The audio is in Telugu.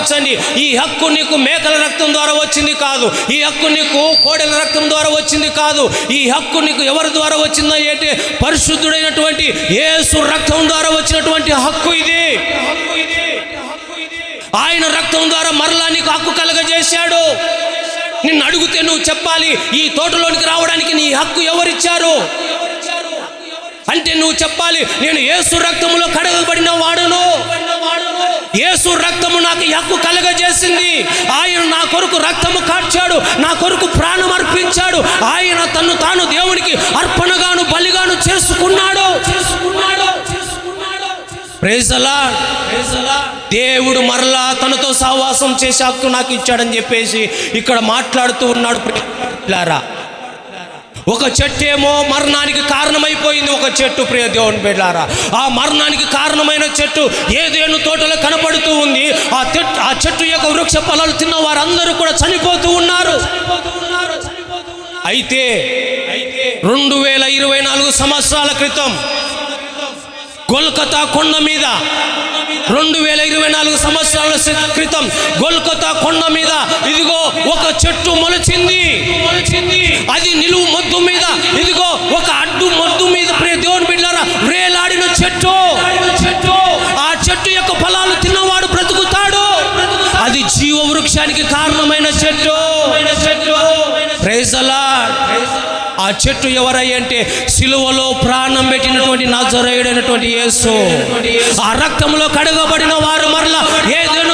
ఆలోచించండి. ఈ హక్కు నీకు మేకల రక్తం ద్వారా వచ్చింది కాదు. ఈ హక్కు నీకు కోడెల రక్తం ద్వారా వచ్చింది కాదు. ఈ హక్కు నీకు ఎవరి ద్వారా వచ్చిందో ఏంటి? పరిశుద్ధుడైనటువంటి ఏసు రక్తం ద్వారా వచ్చినటువంటి హక్కు ఇది. ఆయన రక్తం ద్వారా మరలా నీకు హక్కు కలగజేశాడు. నిన్ను అడిగితే నువ్వు చెప్పాలి ఈ తోటలోనికి రావడానికి నీ హక్కు ఎవరిచ్చారు? అంటే నువ్వు చెప్పాలి నేను ఏసు రక్తములో కడగబడిన వాడు ఈ హక్కు కలగజేసింది. ఆయన నా కొరకు రక్తము కార్చాడు నా కొరకు ప్రాణం అర్పించాడు. ఆయన తన్ను తాను దేవునికి అర్పణగాను బలిగాను చేసుకున్నాడు. ప్రేజలా దేవుడు మరలా తనతో సహవాసం చేసే హక్కు నాకు ఇచ్చాడని చెప్పేసి ఇక్కడ మాట్లాడుతూ ఉన్నాడు ప్రియులారా ఒక చెట్టు ఏమో మరణానికి కారణమైపోయింది. ఒక చెట్టు ప్రియ దేవుని బిడ్డారా. ఆ మరణానికి కారణమైన చెట్టు ఏదేను తోటలో కనపడుతూ ఉంది. ఆ చెట్టు ఆ చెట్టు యొక్క వృక్ష ఫలాలు తిన్న వారందరూ కూడా చనిపోతూ ఉన్నారు. అయితే రెండు వేల ఇరవై నాలుగు సంవత్సరాల క్రితం కోల్కతా కొండ మీద రెండు వేల ఇరవై నాలుగు సంవత్సరాల క్రితం కోల్కతా కొండ మీద ఇదిగో ఒక చెట్టు మొలచి అది నిలువు మొద్దు మీద ఇదిగో ఒక అడ్డు మొద్దు మీద ప్రియ దేవుని బిడ్డారా వేలాడిన చెట్టు. ఆ చెట్టు యొక్క ఫలాలు తిన్నవాడు బ్రతుకుతాడు. అది జీవ వృక్షానికి కారణమైన చెట్టు. Praise ఆ చెట్టు ఎవరై అంటే సిలువలో ప్రాణం పెట్టినటువంటి నజరేయుడైనటువంటి యేసు. ఆ రక్తంలో కడగబడిన వారు మరలా ఏదైనా